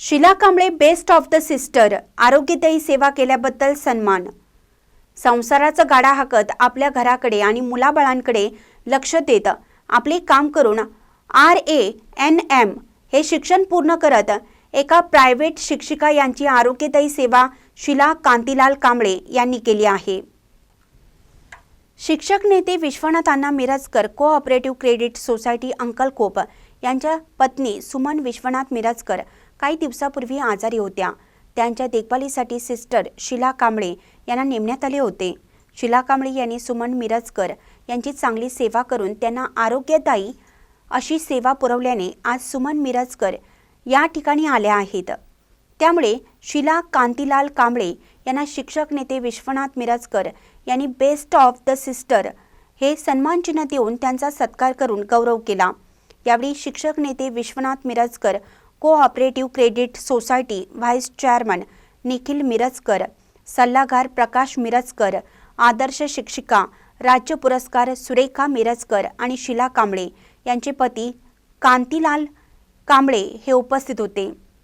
Shila Kamble best of the sister आरोग्यदायी सेवा केल्याबद्दल सन्मान. संसाराचा गाडा हाकत आपल्या घराकडे आणि मुलाबाळांकडे लक्ष देत आपले काम करून आर ए एन एम हे शिक्षण पूर्ण करत एका प्रायव्हेट शिक्षिका यांची आरोग्यदायी सेवा शिला कांतीलाल कांबळे यांनी केली आहे. शिक्षक नेते Vishwanath Anna Mirajkar cooperative credit society Ankalkop यांच्या पत्नी सुमन विश्वनाथ मिरजकर काही दिवसापूर्वी आजारी होत्या. त्यांच्या देखभालीसाठी सिस्टर शिला कांबळे यांना नेमण्यात आले होते. शिला कांबळे यांनी सुमन मिरजकर यांची चांगली सेवा करून त्यांना आरोग्यदायी अशी सेवा पुरवल्याने आज सुमन मिरजकर या ठिकाणी आल्या आहेत. त्यामुळे शिला कांतीलाल कांबळे यांना शिक्षक नेते विश्वनाथ मिरजकर यांनी बेस्ट ऑफ द सिस्टर हे सन्मानचिन्ह देऊन त्यांचा सत्कार करून गौरव केला. यावेळी शिक्षक नेते Vishwanath Mirajkar cooperative credit society vice chairman Nikhil Mirajkar सल्लागार प्रकाश मिरजकर आदर्श शिक्षिका राज्य पुरस्कार सुरेखा मिरजकर आणि शिला कांबळे यांचे पती कांतीलाल कांबळे हे उपस्थित होते.